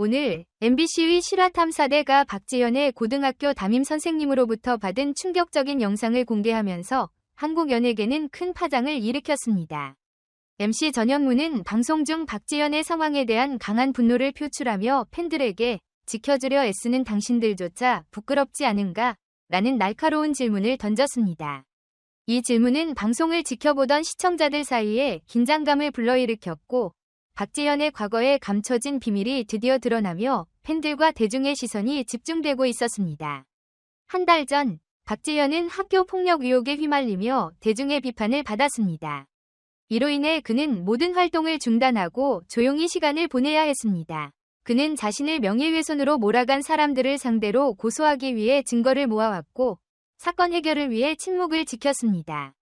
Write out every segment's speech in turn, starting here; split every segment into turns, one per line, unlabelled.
오늘 MBC의 실화탐사대가 박지연의 고등학교 담임 선생님으로부터 받은 충격적인 영상을 공개하면서 한국 연예계는 큰 파장을 일으켰습니다. MC 전현무는 방송 중 박지연의 상황에 대한 강한 분노를 표출하며 팬들에게 지켜주려 애쓰는 당신들조차 부끄럽지 않은가? 라는 날카로운 질문을 던졌습니다. 이 질문은 방송을 지켜보던 시청자들 사이에 긴장감을 불러일으켰고 박지현의 과거에 감춰진 비밀이 드디어 드러나며 팬들과 대중의 시선이 집중되고 있었습니다. 한 달 전 박지현은 학교 폭력 의혹에 휘말리며 대중의 비판을 받았습니다. 이로 인해 그는 모든 활동을 중단하고 조용히 시간을 보내야 했습니다. 그는 자신을 명예훼손으로 몰아간 사람들을 상대로 고소하기 위해 증거를 모아왔고 사건 해결을 위해 침묵을 지켰습니다.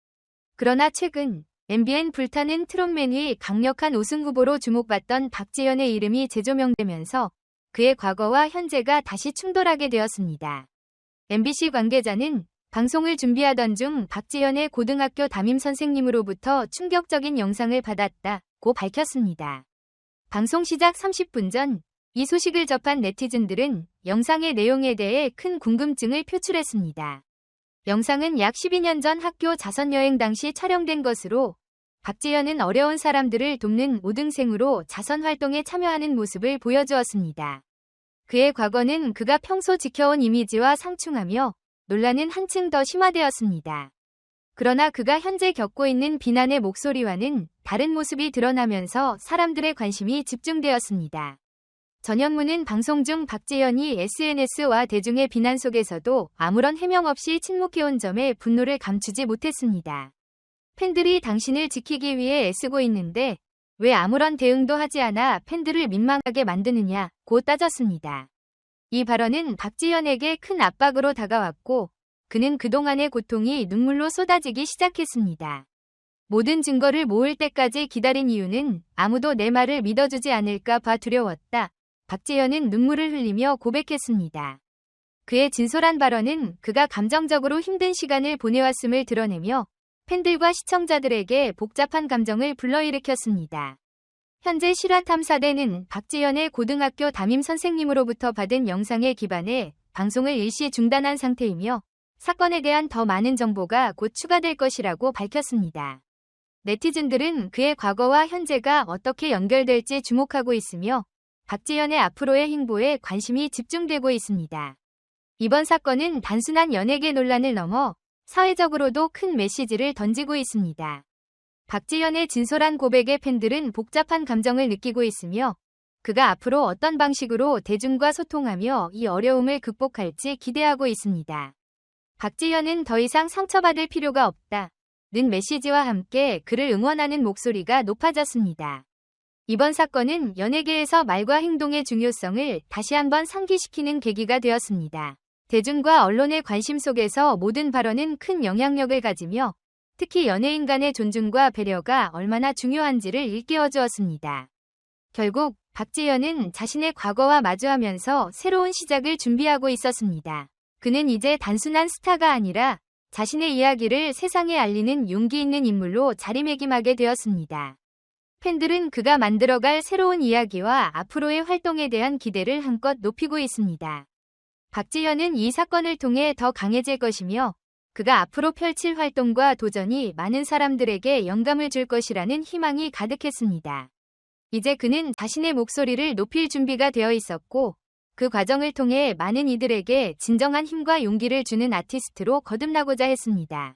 그러나 최근 MBN 불타는 트롯맨의 강력한 우승 후보로 주목받던 박지현의 이름이 재조명되면서 그의 과거와 현재가 다시 충돌하게 되었습니다. MBC 관계자는 방송을 준비하던 중 박지현의 고등학교 담임 선생님으로부터 충격적인 영상을 받았다고 밝혔습니다. 방송 시작 30분 전 이 소식을 접한 네티즌들은 영상의 내용에 대해 큰 궁금증을 표출했습니다. 영상은 약 12년 전 학교 자선여행 당시 촬영된 것으로 박지현은 어려운 사람들을 돕는 우등생으로 자선활동에 참여하는 모습을 보여주었습니다. 그의 과거는 그가 평소 지켜온 이미지와 상충하며 논란은 한층 더 심화되었습니다. 그러나 그가 현재 겪고 있는 비난의 목소리와는 다른 모습이 드러나면서 사람들의 관심이 집중되었습니다. 전현무는 방송 중 박재현이 SNS와 대중의 비난 속에서도 아무런 해명 없이 침묵해온 점에 분노를 감추지 못했습니다. 팬들이 당신을 지키기 위해 애쓰고 있는데 왜 아무런 대응도 하지 않아 팬들을 민망하게 만드느냐고 따졌습니다. 이 발언은 박지현에게 큰 압박으로 다가왔고 그는 그동안의 고통이 눈물로 쏟아지기 시작했습니다. 모든 증거를 모을 때까지 기다린 이유는 아무도 내 말을 믿어주지 않을까 봐 두려웠다. 박재현은 눈물을 흘리며 고백했습니다. 그의 진솔한 발언은 그가 감정적으로 힘든 시간을 보내왔음을 드러내며 팬들과 시청자들에게 복잡한 감정을 불러일으켰습니다. 현재 실화탐사대는 박지현의 고등학교 담임 선생님으로부터 받은 영상에 기반해 방송을 일시 중단한 상태이며 사건에 대한 더 많은 정보가 곧 추가될 것이라고 밝혔습니다. 네티즌들은 그의 과거와 현재가 어떻게 연결될지 주목하고 있으며 박지현의 앞으로의 행보에 관심이 집중되고 있습니다. 이번 사건은 단순한 연예계 논란을 넘어 사회적으로도 큰 메시지를 던지고 있습니다. 박지현의 진솔한 고백에 팬들은 복잡한 감정을 느끼고 있으며 그가 앞으로 어떤 방식으로 대중과 소통하며 이 어려움을 극복할지 기대하고 있습니다. 박지현은 더 이상 상처받을 필요가 없다. 는 메시지와 함께 그를 응원하는 목소리가 높아졌습니다. 이번 사건은 연예계에서 말과 행동의 중요성을 다시 한번 상기시키는 계기가 되었습니다. 대중과 언론의 관심 속에서 모든 발언은 큰 영향력을 가지며 특히 연예인 간의 존중과 배려가 얼마나 중요한지를 일깨워 주었습니다. 결국 박지현은 자신의 과거와 마주하면서 새로운 시작을 준비하고 있었습니다. 그는 이제 단순한 스타가 아니라 자신의 이야기를 세상에 알리는 용기 있는 인물로 자리매김하게 되었습니다. 팬들은 그가 만들어갈 새로운 이야기와 앞으로의 활동에 대한 기대를 한껏 높이고 있습니다. 박지현은 이 사건을 통해 더 강해질 것이며 그가 앞으로 펼칠 활동과 도전이 많은 사람들에게 영감을 줄 것이라는 희망이 가득했습니다. 이제 그는 자신의 목소리를 높일 준비가 되어 있었고 그 과정을 통해 많은 이들에게 진정한 힘과 용기를 주는 아티스트로 거듭나고자 했습니다.